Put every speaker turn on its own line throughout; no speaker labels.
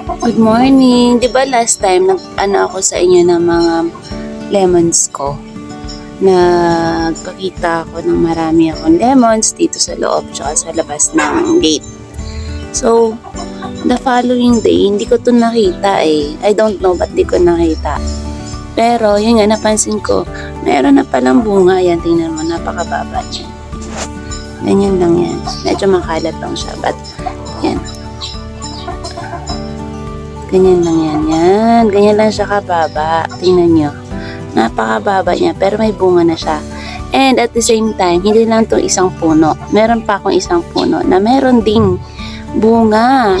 Good morning. 'Di ba last time nag ano ako sa inyo ng mga lemons ko? Nagpakita ako ng marami akong lemons dito sa loob tsaka sa labas ng gate. So, the following day, hindi ko to nakita eh. I don't know ba't di ko nakita. Pero, yun nga, napansin ko, meron na palang bunga. Yan, tingnan mo, napakababa niya. Ganyan lang yan. Medyo makalat lang siya. But, Ganyan lang yan. Yan. Ganyan lang siya kababa. Tingnan nyo. Napakababa niya. Pero may bunga na siya. And at the same time, hindi lang to isang puno. Meron pa akong isang puno na meron ding bunga.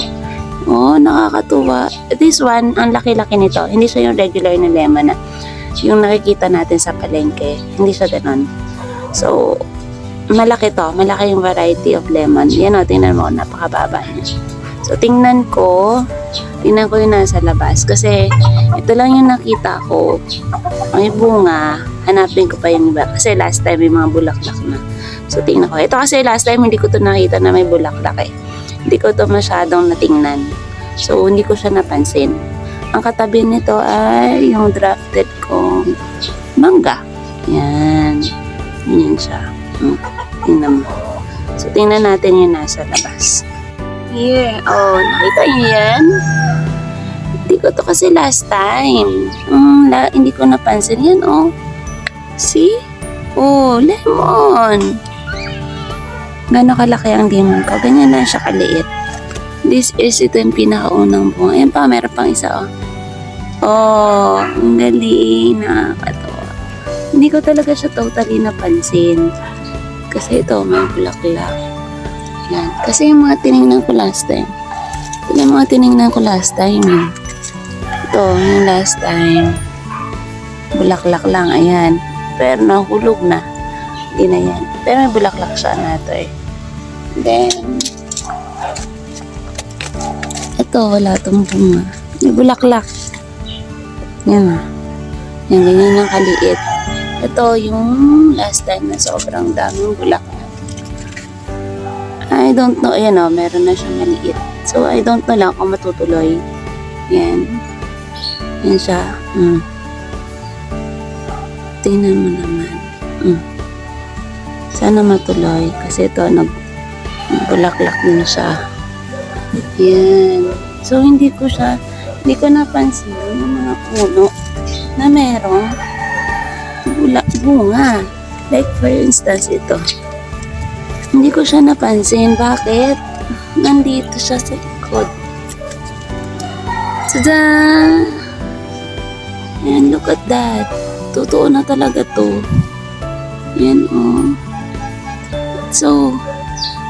Oh, nakakatuwa. This one, ang laki-laki nito. Hindi siya yung regular na lemon na yung nakikita natin sa palengke. Hindi siya ganon. So, malaki to. Malaki yung variety of lemon. Yan o, tingnan mo, napakababa niya. So, tingnan ko, tingnan ko yung nasa labas. Kasi, ito lang yung nakita ko. May bunga. Hanapin ko pa yung iba. Kasi last time, may mga bulaklak na. So, tingnan ko. Ito kasi last time, hindi ko to nakita na may bulaklak eh. Hindi ko to masyadong natingnan. So, hindi ko siya napansin. Ang katabi nito ay yung drafted kong mangga. Yan. Yan siya. Hmm. Tingnan mo. So, tingnan natin yung nasa labas. Here. Oh, nakita niyo yan? Hindi ko to kasi last time. Hmm, la, hindi ko napansin yan, oh. See? Oh, lemon. Gano'ng kalaki ang lemon ko? Ganyan lang siya kaliit. This is ito yung pinakaunang bunga. Ayan pa, meron pang isa, oh. Oh, ang galing. Nakakatawa. Hindi ko talaga siya totally napansin. Kasi ito, may bulaklak. Kasi yung mga tinignan ko last time. Yung mga tinignan ko last time. Eh. Ito, yung last time. Bulaklak lang, ayan. Pero nahulog na. Hindi na yan. Pero may bulaklak siya na ito eh. Then, ito, wala itong bunga. May bulaklak. Yan ah. Yan, ganyan yung kaliit. Ito yung last time na sobrang daming bulaklak. I don't know. Ayan o, meron na siyang maliit. So, I don't know lang kung matutuloy. Yan. Yan siya. Mm. Tingnan mo naman. Mm. Sana matuloy. Kasi ito, nag bulaklak din siya. Yan. So, hindi ko siya, hindi ko napansin yung mga puno na merong bula, bunga. Like, for instance, ito. Hindi ko siya napansin. Bakit? Nandito siya sa likod. Tada! Ayan, look at that. Totoo na talaga to. Yan, oh. So,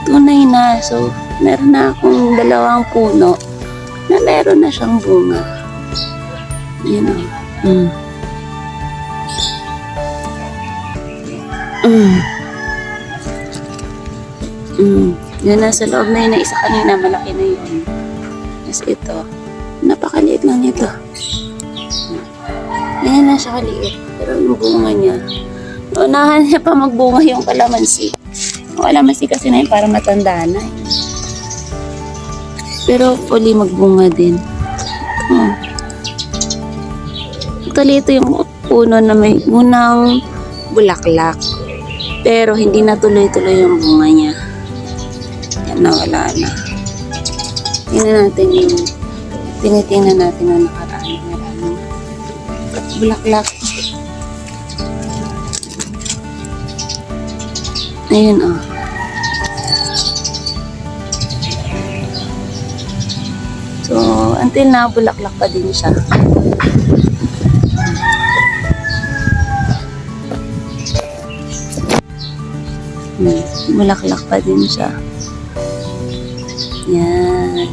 tunay na. So, meron na akong dalawang puno na meron na siyang bunga. Yan, oh. Mm. Mm. Mm. Yan nasa loob na yun isa kanina, malaki na yun. Tapos ito, napakaliit lang nito. Yan na siya kaliit. Pero yung bunga niya, unahan niya pa magbunga yung kalamansi. Yung kalamansi kasi na yun, para matanda na. eh. Pero fully magbunga din. Hmm. Actually, ito yung puno na may unang bulaklak. Pero hindi na tuloy-tuloy yung bunga niya. Yan na, wala na. Tingnan natin yung tinitingnan natin na nakaraan. Maraming bulaklak. Ayun oh. So, until now, bulaklak pa din siya. Hmm, bulaklak pa din siya. Yan.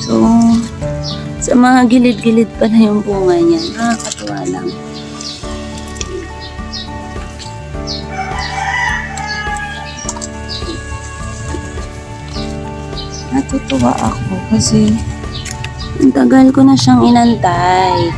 So, sa mga gilid-gilid pa na yung bunga niya. Nakakatuwa lang. Natutuwa ako kasi ang tagal ko na siyang inantay.